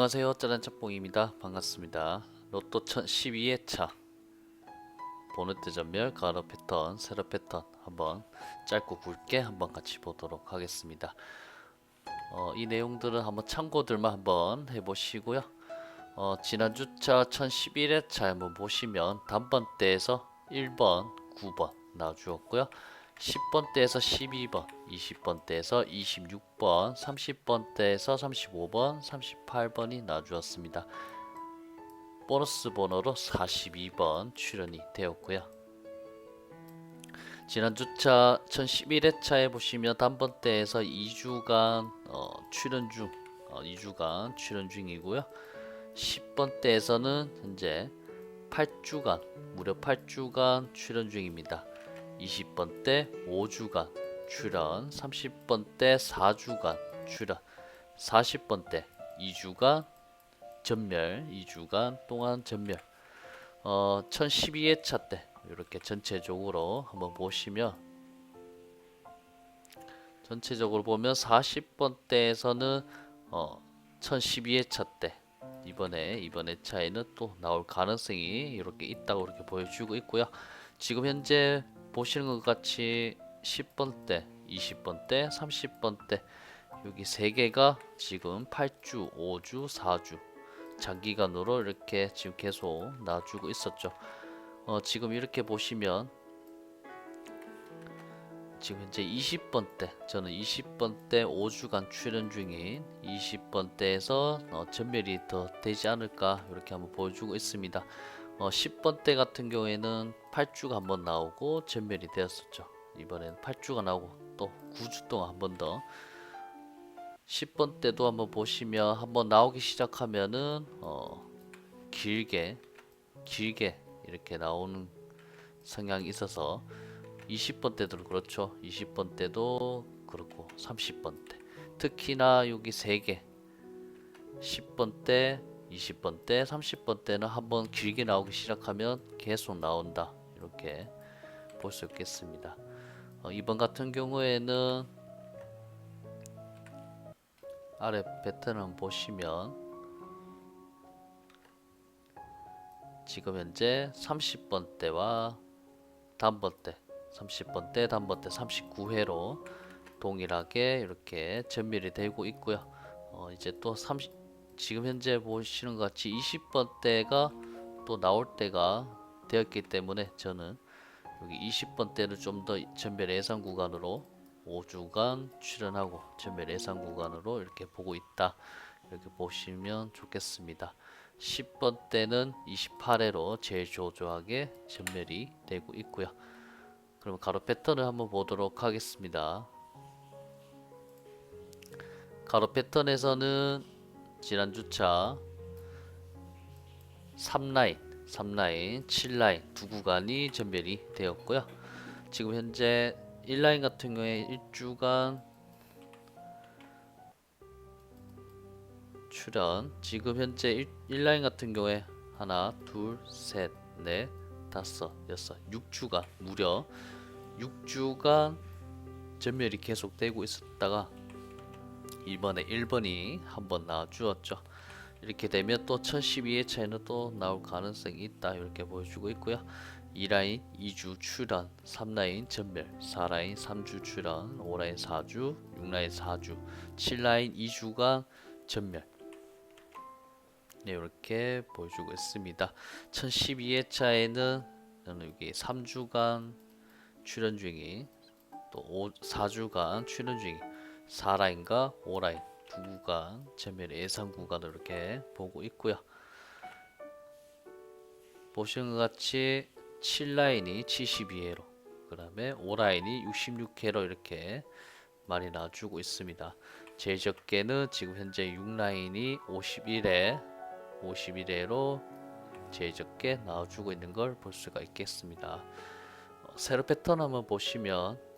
안녕하세요. 짜란짝뽕입니다. 반갑습니다. 로또 1012회차. 보너트 전멸 가로 패턴 세로 패턴 한번 짧고 굵게 한번 같이 보도록 하겠습니다. 어, 이 내용들은 한번 참고들만 한번 해보시고요. 어, 지난주차 1011회차 한번 보시면 단번대에서 1번 9번 나와주었고요 10번대에서 12번, 20번대에서 26번, 30번대에서 35번, 38번이 나주었습니다. 보너스 번호로 42번 출연이 되었고요. 지난주차 1011회차에 보시면 단번대에서 2주간 어, 출연 중, 어, 2주간 출연 중이고요. 10번대에서는 현재 8주간, 무려 8주간 출연 중입니다. 20번 때 5주간 출연, 30번 때 4주간 출연, 40번 때 2주간 전멸, 2주간 동안 전멸. 어, 1012회차 때 이렇게 전체적으로 한번 보시면 전체적으로 보면 40번 때에서는 어, 1012회차 때 이번에 이번 회차에는 또 나올 가능성이 이렇게 있다고 이렇게 보여주고 있고요. 지금 현재 보시는 것 같이 10번 대, 20번 대, 30번 대 여기 세 개가 지금 8주, 5주, 4주 장기간으로 이렇게 지금 계속 놔주고 있었죠. 어, 지금 이렇게 보시면 지금 현재 20번 대 저는 20번 대 5주간 출연 중인 20번 대에서 어, 전멸이 더 되지 않을까 이렇게 한번 보여주고 있습니다. 어, 10번 대 같은 경우에는 8주가 한 번 나오고 전멸이 되었었죠. 이번에는 8주가 나오고 또 9주 동안 한 번 더 10번 때도 한번 보시면 한번 나오기 시작하면은 어, 길게 길게 이렇게 나오는 성향이 있어서 20번 때도 그렇죠. 20번 때도 그렇고 30번 때 특히나 여기 3개 10번 때 20번 때 30번 때는 한번 길게 나오기 시작하면 계속 나온다. 이렇게 볼 수 있겠습니다. 어, 이번 같은 경우에는 아래 패턴을 보시면 지금 현재 30번 때와 단번 때 30번 때 단번 때 39회로 동일하게 이렇게 전멸이 되고 있고요. 어, 이제 또 30, 지금 현재 보시는 것 같이 20번 대가 또 나올 때가 되었기 때문에 저는 여기 20번 대는 좀더 전멸 예상 구간으로 5주간 출연하고 전멸 예상 구간으로 이렇게 보고 있다. 이렇게 보시면 좋겠습니다. 10번 대는 28회로 제일 조조하게 전멸이 되고 있고요. 그럼 가로 패턴을 한번 보도록 하겠습니다. 가로 패턴에서는 지난주차 3라인, 3라인, 7라인 두 구간이 전멸이 되었고요. 지금 현재 1라인 같은 경우에 1주간 출연 지금 현재 1, 1라인 같은 경우에 하나, 둘, 셋, 넷, 다섯, 여섯, 6주간 무려 6주간 전멸이 계속되고 있었다가 이번에 1번이 한번 나와 주었죠. 이렇게 되면 또 1012회차에는 또 나올 가능성이 있다 이렇게 보여주고 있고요. 2라인 2주 출연, 3라인 전멸, 4라인 3주 출연, 5라인 4주, 6라인 4주, 7라인 2주간 전멸 네, 이렇게 보여주고 있습니다. 1012회차에는 저는 여기 3주간 출연 중이 또 5, 4주간 출연 중이 4라인과 5라인 두 구간 전멸 예상 구간을 이렇게 보고 있고요. 보시는 것 같이 7라인이 72회로 그 다음에 5라인이 66회로 이렇게 많이 나와주고 있습니다. 제일 적게는 지금 현재 6라인이 51회 51회로 제일 적게 나와주고 있는 걸 볼 수가 있겠습니다. 어, 세로 패턴 한번 보시면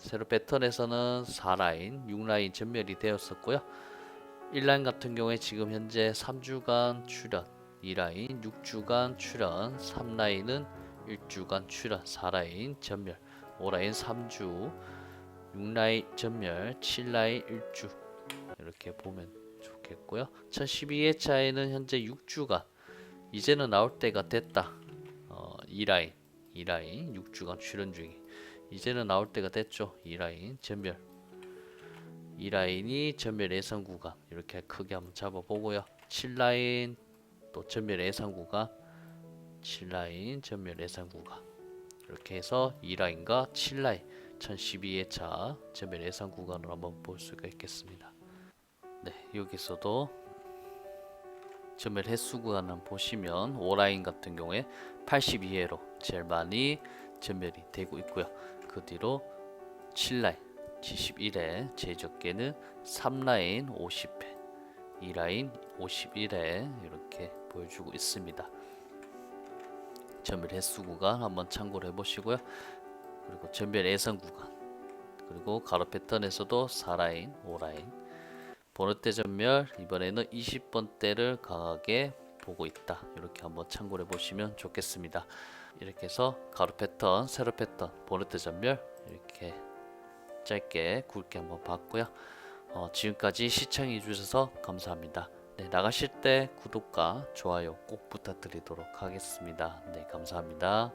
세로 패턴에서는 4라인, 6라인 전멸이 되었었고요. 1라인 같은 경우에 지금 현재 3주간 출연, 2라인 6주간 출연, 3라인은 1주간 출연, 4라인 전멸, 5라인 3주, 6라인 전멸, 7라인 1주 이렇게 보면 했고요. 1012회차에는 현재 6주간 이제는 나올 때가 됐다. 어, 이 라인, 이 라인 6주간 출현 중이 이제는 나올 때가 됐죠. 이 라인 전멸. 이 라인이 전멸 예상 구간 이렇게 크게 한번 잡아보고요. 7라인 또 전멸 예상 구간 7라인 전멸 예상 구간 이렇게 해서 2라인과 7라인 1012회차 전멸 예상 구간을 한번 볼 수가 있겠습니다. 네, 여기서도 전멸 횟수 구간을 보시면 5라인 같은 경우에 82회로 제일 많이 전멸이 되고 있고요. 그 뒤로 7라인 71회, 제일 적게는 3라인 50회, 2라인 51회 이렇게 보여주고 있습니다. 전멸 횟수 구간 한번 참고를 해보시고요. 그리고 전멸 예상 구간 그리고 가로 패턴에서도 4라인, 5라인 보너대 전멸 이번에는 20번대를 강하게 보고 있다. 이렇게 한번 참고해 보시면 좋겠습니다. 이렇게 해서 가로 패턴, 세로 패턴, 보너대 전멸 이렇게 짧게 굵게 한번 봤고요. 어, 지금까지 시청해 주셔서 감사합니다. 네, 나가실 때 구독과 좋아요 꼭 부탁드리도록 하겠습니다. 네, 감사합니다.